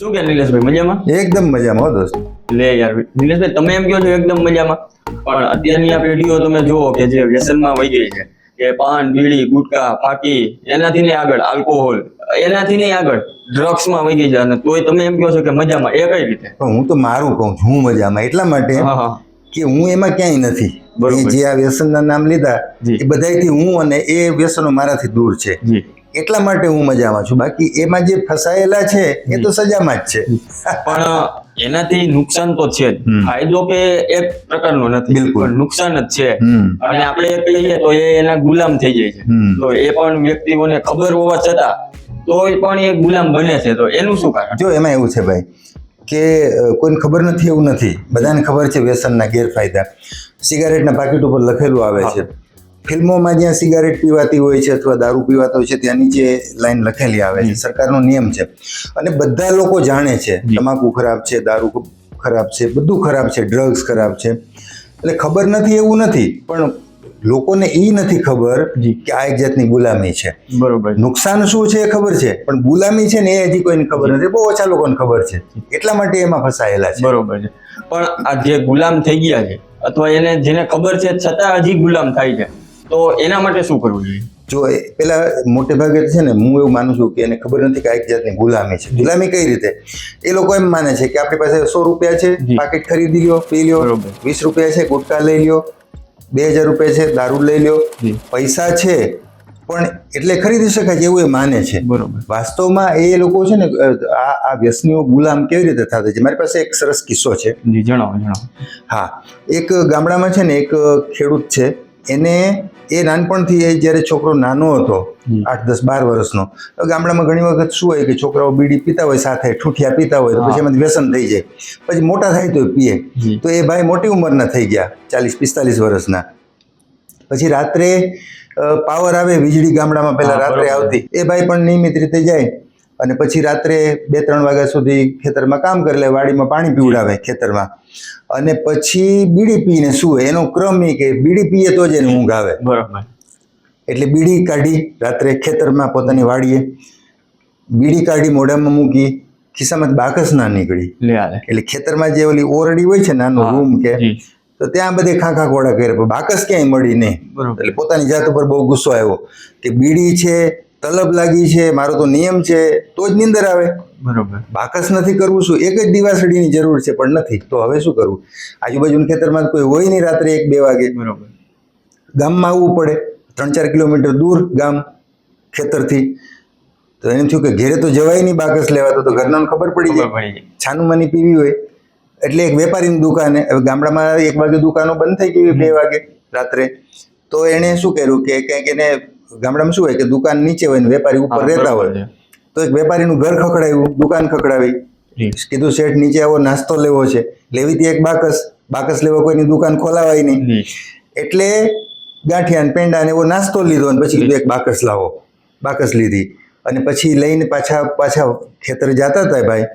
શું કે નિલેશભાઈ મજામાં? એકદમ મજામાં હો દોસ્ત. લે યાર નિલેશભાઈ તમે એમ કહો છો એકદમ મજામાં. પણ અત્યારની આ પેઢીઓ તમે જુઓ કે જે વ્યસનમાં વહી ગઈ છે કે પાન બીડી ગુટકા ફાકી એનાથી ને આગળ આલ્કોહોલ એનાથી નહીં આગળ ડ્રગ્સમાં વહી ગઈ છે. અને તોય તમે એમ કહો છો કે મજામાં એ કઈ રીતે? પણ હું તો મારું કહું છું હું મજામાં. એટલા માટે કે હું એમાં ક્યાંય નથી. જે આ વ્યસનના નામ લીધા એ બધાયથી હું અને એ વ્યસનો મારાથી દૂર છે. એટલા માટે હું મજામાં છું. બાકી એમાં જે ફસાયેલા છે એ તો સજામાં જ છે. પણ એનાથી નુકસાન તો છે ફાયદો કે એક પ્રકારનો નથી. બિલકુલ. નુકસાન જ છે. અને આપણે કહીએ તો એ એના ગુલામ થઈ જાય છે. તો એ પણ વ્યક્તિઓને ખબર હોવા છતાં તોય પણ એ ગુલામ બને છે. તો એનું શું કારણ? જો એમાં એવું છે ભાઈ કે કોઈને ખબર નથી એવું નથી. બધાને ખબર છે વ્યસનના ગેરફાયદા. સિગારેટના પાકીટ ઉપર લખેલું આવે છે. ફિલ્મોમાં જ્યાં સિગારેટ પીવાતી હોય છે અથવા દારૂ પીવાતો હોય છે ત્યાં નીચે લાઈન લખેલી આવે છે સરકારનો નિયમ છે. અને બધા લોકો જાણે છે તમાકુ ખરાબ છે દારૂ ખરાબ છે બધું ખરાબ છે ડ્રગ્સ ખરાબ છે. એટલે ખબર નથી એવું નથી પણ લોકોને એ નથી ખબર કે આ એક જાતની ગુલામી છે. બરોબર. નુકસાન શું છે એ ખબર છે પણ ગુલામી છે ને એ હજી કોઈને ખબર નથી બહુ ઓછા લોકોને ખબર છે. એટલા માટે એમાં ફસાયેલા છે. બરોબર છે. પણ આ જે ગુલામ થઈ ગયા છે અથવા એને જેને ખબર છે છતાં હજી ગુલામ થાય છે. તો એના માટે શું કરવું જોઈએ? જો એ પેલા મોટે ભાગે છે ને હું એવું માનું છું કે એને ખબર નથી કે આ એક જાતની ગુલામી છે. ગુલામી કઈ રીતે? એ લોકો એમ માને છે કે આપણી પાસે સો રૂપિયા છે પાકેટ પાકીટ ખરીદી લ્યો પી લ્યો વીસ રૂપિયા છે ગુટકા લઈ લ્યો બે હજાર રૂપિયા છે દારૂ લઈ લ્યો પૈસા છે પણ એટલે ખરીદી શકાય એવું એ માને છે. બરોબર. વાસ્તવમાં એ લોકો છે ને આ આ વ્યસનીઓ ગુલામ કેવી રીતે થતા છે? મારી પાસે એક સરસ કિસ્સો છે. જણાવો જણાવો. હા. એક ગામડામાં છે ને એક ખેડૂત છે એને એ નાનપણથી એ જ્યારે છોકરો નાનો હતો આઠ દસ બાર વર્ષનો તો ગામડામાં ઘણી વખત શું હોય કે છોકરાઓ બીડી પીતા હોય સાથે ઠૂઠિયા પીતા હોય તો પછી એમાંથી વ્યસન થઈ જાય. પછી મોટા થાય તો પીએ. તો એ ભાઈ મોટી ઉંમરના થઈ ગયા ચાલીસ પિસ્તાલીસ વર્ષના. પછી રાત્રે પાવર આવે વીજળી ગામડામાં પહેલાં રાત્રે આવતી. એ ભાઈ પણ નિયમિત રીતે જાય. અને પછી રાત્રે બે ત્રણ વાગ્યા સુધી ખેતરમાં કામ કરી લે વાડીમાં પાણી પીવડાવે ખેતરમાં. અને પછી બીડી પીને સુવે. એનો ક્રમ એ કે બીડી પીએ તો જ એને ઊંઘ આવે. બરાબર. એટલે બીડી કાઢી રાત્રે ખેતરમાં પોતાની વાડીએ. બીડી કાઢી મોઢામાં મૂકી ખિસ્સામાં બાકસ ના નીકળી. એટલે ખેતરમાં જે ઓલી ઓરડી હોય છે નાનો રૂમ કે તો ત્યાં બધે ખાખા ઘોડા કરે બાકસ ક્યાંય મળી નહીં. એટલે પોતાની જાત ઉપર બહુ ગુસ્સો આવ્યો કે બીડી છે તલબ લાગી છે મારો તો નિયમ છે તો જ નીંદર આવે. બરોબર. બાકસ નથી કરવું શું? એક જ દિવાસળીની જરૂર છે પણ નથી. તો હવે શું કરવું? આજુબાજુના ખેતરમાં કોઈ હોય નહીં રાત્રે એક બે વાગે. બરોબર. ગામમાં આવવું પડે. ત્રણ ચાર કિલોમીટર દૂર ગામ ખેતરથી. તો એને થયું કે ઘેરે તો જવાય નહીં બાકસ લેવા તો ઘરનાને ખબર પડી જાય. છાનું માની પીવી હોય. એટલે એક વેપારીની દુકાને હવે ગામડામાં એક વાગે દુકાનો બંધ થઈ ગઈ બે વાગે રાત્રે. તો એણે શું કર્યું કે કંઈક એને ગામડામાં શું હોય કે દુકાન નીચે હોય ને વેપારી ઉપર રહેતા હોય. તો એક વેપારીનું ઘર ખખડાયું દુકાન ખખડાવી. કીધું શેઠ નીચે આવો નાસ્તો લેવો છે. લેવી હતી એક બાકસ બાકસ લેવા કોઈની દુકાન ખોલાવાય નહીં. એટલે ગાંઠિયા ને પેંડા ને એવો નાસ્તો લીધો અને પછી કીધું એક બાકસ લાવો. બાકસ લીધી. અને પછી લઈને પાછા પાછા ખેતર જતા હતા ભાઈ.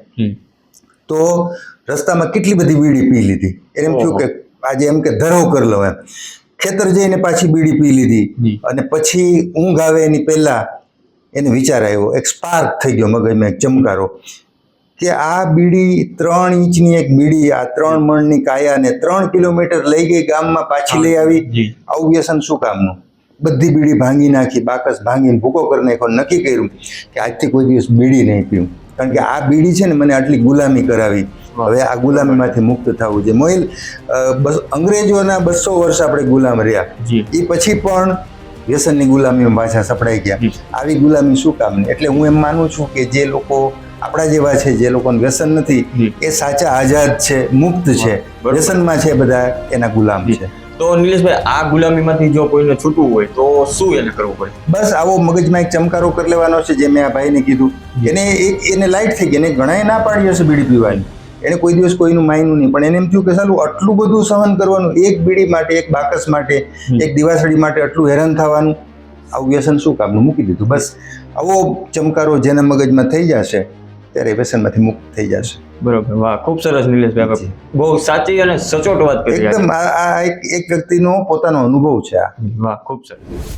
તો રસ્તામાં કેટલી બધી વીડી પી લીધી. એને એમ થયું કે આજે એમ કે ધરો કરી લો એમ. ખેતર જઈને પાછી બીડી પી લીધી. અને પછી ઊંઘ આવે એની પહેલા એને વિચાર આવ્યો. એક સ્પાર્ક થઈ ગયો મગજમાં એક ચમકારો કે આ બીડી ત્રણ ઇંચની એક બીડી આ ત્રણ મણની કાયાને ત્રણ કિલોમીટર લઈ ગઈ ગામમાં પાછી લઈ આવી. આવું વ્યસન શું કામનું? બધી બીડી ભાંગી નાખી બાકસ ભાંગીને ભૂકો કરી નાખ્યો નક્કી કર્યું કે આજથી કોઈ દિવસ બીડી નહીં પીવું. કારણ કે આ બીડી છે ને મને આટલી ગુલામી કરાવી. હવે આ ગુલામીમાંથી મુક્ત થવું છે. મોહિલ અંગ્રેજોના બસો વર્ષ આપણે ગુલામ રહ્યા. એ પછી પણ વ્યસનની ગુલામીમાં પાછા સપડાઈ ગયા. આવી ગુલામી શું કામની એટલે હું એમ માનું છું કે જે લોકો આપણા જેવા છે જે લોકોને વ્યસન નથી એ સાચા આઝાદ છે મુક્ત છે. વ્યસનમાં છે બધા એના ગુલામ છે. તો નિલેશભાઈ આ ગુલામીમાંથી જો કોઈને છૂટવું હોય તો શું એને કરવું પડે? બસ આવો મગજમાં એક ચમકારો કરી લેવાનો છે જે મેં આ ભાઈને કીધું. એને એક એને લાઈટ થઈ ગઈ એને ઘણાએ ના પાડી હશે બીડી પીવાની. એને કોઈ દિવસ કોઈનું માયનું નહીં પણ એને એમ થયું કે સાલું આટલું બધું સહન કરવાનું એક બીડી માટે એક બાકસ માટે એક દિવાસળી માટે આટલું હેરાન થવાનું આવું વ્યસન શું કામનું? મૂકી દીધું. બસ આવો ચમકારો જેના મગજમાં થઈ જશે ત્યારે એ વ્યસનમાંથી મુક્ત થઈ જશે. બરોબર. વાહ ખૂબ સરસ નિલેશભાઈ બહુ સાચી અને સચોટ વાત કરી એકદમ આ આ એક એક વ્યક્તિનો પોતાનો અનુભવ છે આ. વાહ ખૂબ સરસ.